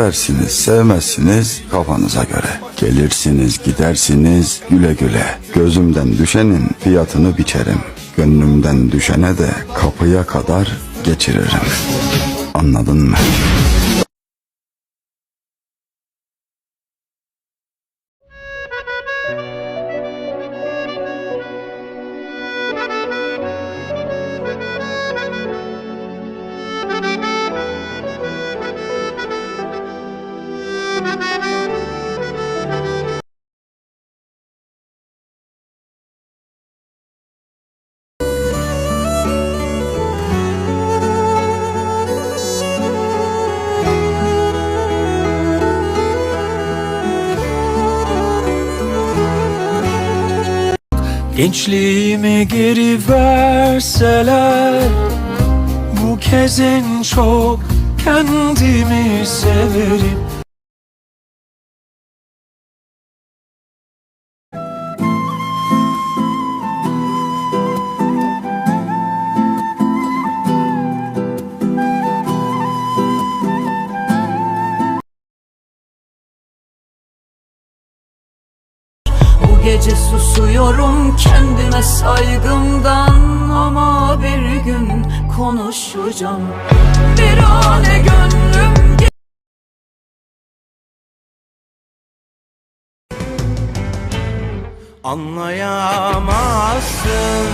Seversiniz, sevmezsiniz kafanıza göre. Gelirsiniz, gidersiniz güle güle. Gözümden düşenin fiyatını biçerim. Gönlümden düşene de kapıya kadar geçiririm. Anladın mı? Gençliğimi geri verseler Bu kez en çok kendimi severim gece susuyorum kendime saygımdan Ama bir gün konuşacağım. Bir ane gönlüm Anlayamazsın,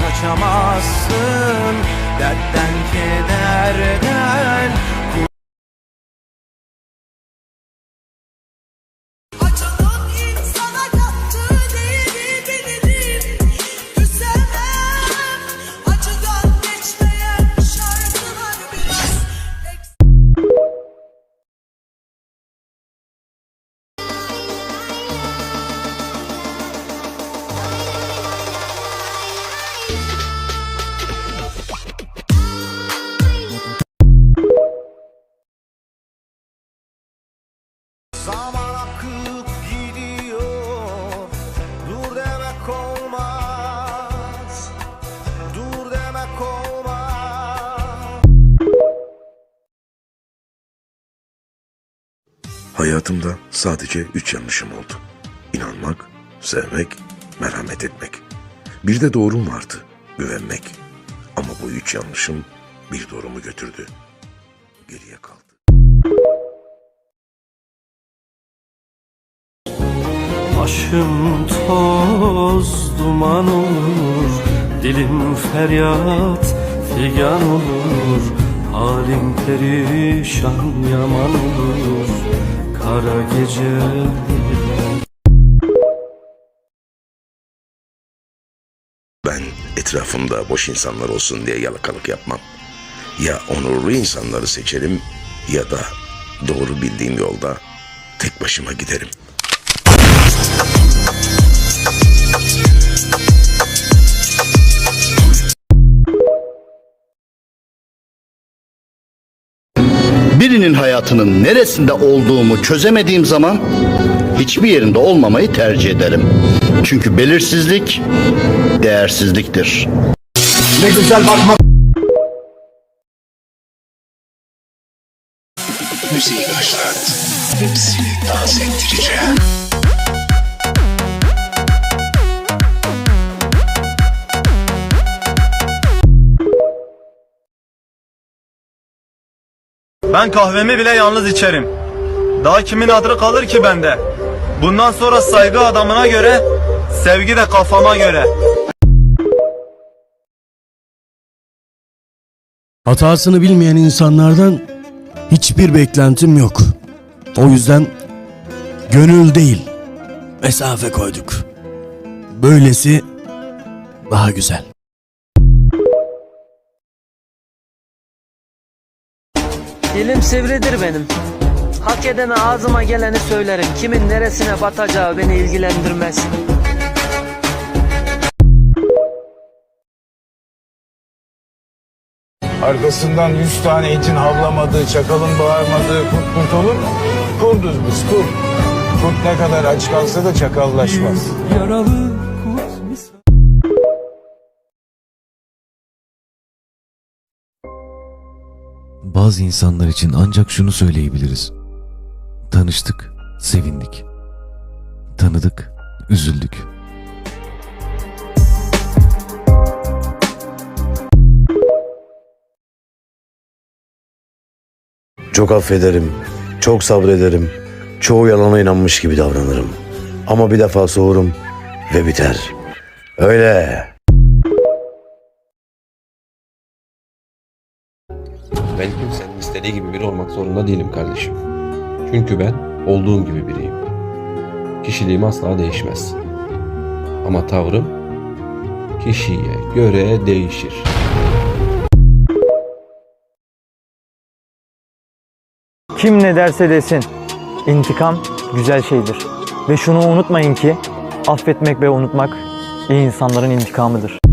kaçamazsın. Dertten kederden Hayatımda sadece üç yanlışım oldu. İnanmak, sevmek, merhamet etmek. Bir de doğrum vardı, güvenmek. Ama bu üç yanlışım bir doğrumu götürdü. Geriye kaldı. Başım toz duman olur Dilim feryat figan olur Halim perişan yaman olur Kara gece Ben etrafımda boş insanlar olsun diye yalakalık yapmam. Ya onurlu insanları seçerim ya da doğru bildiğim yolda tek başıma giderim. Birinin hayatının neresinde olduğumu çözemediğim zaman hiçbir yerinde olmamayı tercih ederim. Çünkü belirsizlik değersizliktir. Ben kahvemi bile yalnız içerim. Daha kimin hatırı kalır ki bende? Bundan sonra saygı adamına göre, sevgi de kafama göre. Hatasını bilmeyen insanlardan hiçbir beklentim yok. O yüzden gönül değil, mesafe koyduk. Böylesi daha güzel. Dilim sivridir benim. Hak edene ağzıma geleni söylerim. Kimin neresine batacağı beni ilgilendirmez. Arkasından yüz tane itin havlamadığı, çakalın bağırmadığı kurt kurt olur mu? Kurduz biz kurt. Kurt ne kadar aç kalsa da çakallaşmaz. Yaralı Bazı insanlar için ancak şunu söyleyebiliriz. Tanıştık, sevindik. Tanıdık, üzüldük. Çok affederim, çok sabrederim, çoğu yalana inanmış gibi davranırım. Ama bir defa soğurum ve biter. Öyle. Ben kimsenin istediği gibi biri olmak zorunda değilim kardeşim. Çünkü ben olduğum gibi biriyim. Kişiliğim asla değişmez. Ama tavrım kişiye göre değişir. Kim ne derse desin. intikam güzel şeydir. Ve şunu unutmayın ki affetmek ve unutmak iyi insanların intikamıdır.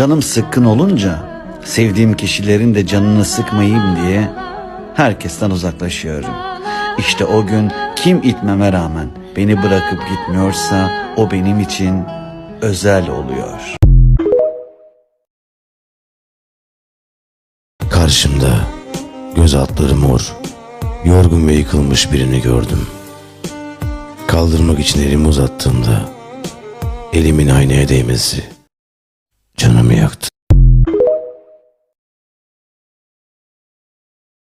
Canım sıkkın olunca sevdiğim kişilerin de canını sıkmayayım diye herkesten uzaklaşıyorum. İşte o gün kim itmeme rağmen beni bırakıp gitmiyorsa o benim için özel oluyor. Karşımda göz altları mor, yorgun ve yıkılmış birini gördüm. Kaldırmak için elimi uzattığımda elimin aynaya değmesi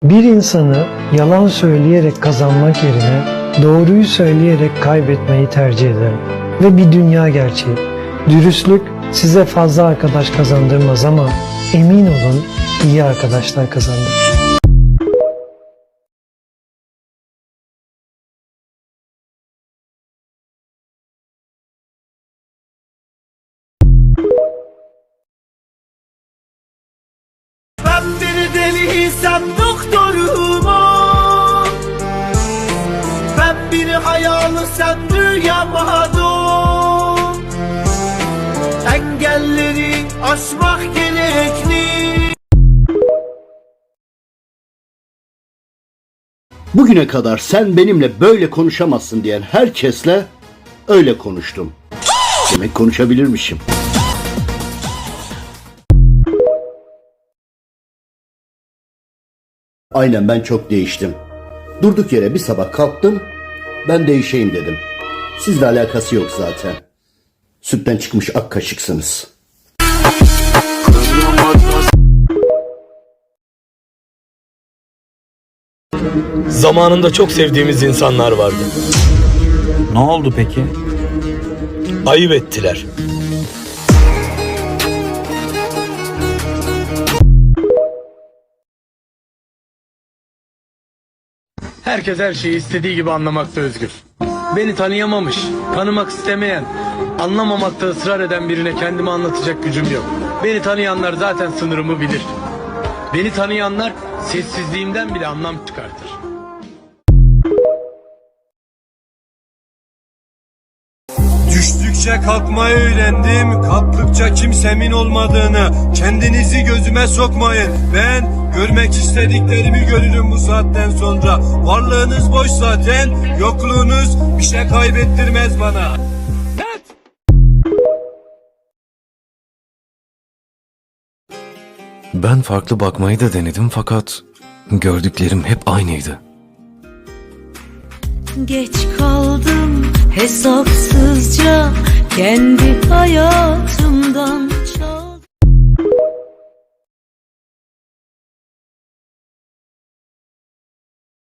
Bir insanı yalan söyleyerek kazanmak yerine doğruyu söyleyerek kaybetmeyi tercih ederim. Ve bir dünya gerçeği. Dürüstlük size fazla arkadaş kazandırmaz ama emin olun iyi arkadaşlar kazandırır. Ben bir hayalısem rüyama dur Engelleri aşmak gerekli Bugüne kadar sen benimle böyle konuşamazsın diyen herkesle öyle konuştum. Demek konuşabilirmişim. Aynen ben çok değiştim. Durduk yere bir sabah kalktım, ben değişeyim dedim. Sizle alakası yok zaten. Sütten çıkmış ak kaşıksınız. Zamanında çok sevdiğimiz insanlar vardı. Ne oldu peki? Ayıp ettiler. Herkes her şeyi istediği gibi anlamakta özgür. Beni tanıyamamış, tanımak istemeyen, anlamamakta ısrar eden birine kendimi anlatacak gücüm yok. Beni tanıyanlar zaten sınırımı bilir. Beni tanıyanlar sessizliğimden bile anlam çıkartır. Düştükçe kalkmayı öğrendim. Kalktıkça kimsemin olmadığını. Kendinizi gözüme sokmayın. Ben görmek istediklerimi görürüm bu saatten sonra. Varlığınız boş zaten. Yokluğunuz bir şey kaybettirmez bana. Ben farklı bakmayı da denedim fakat gördüklerim hep aynıydı. Geç kaldım hesapsızca kendi hayal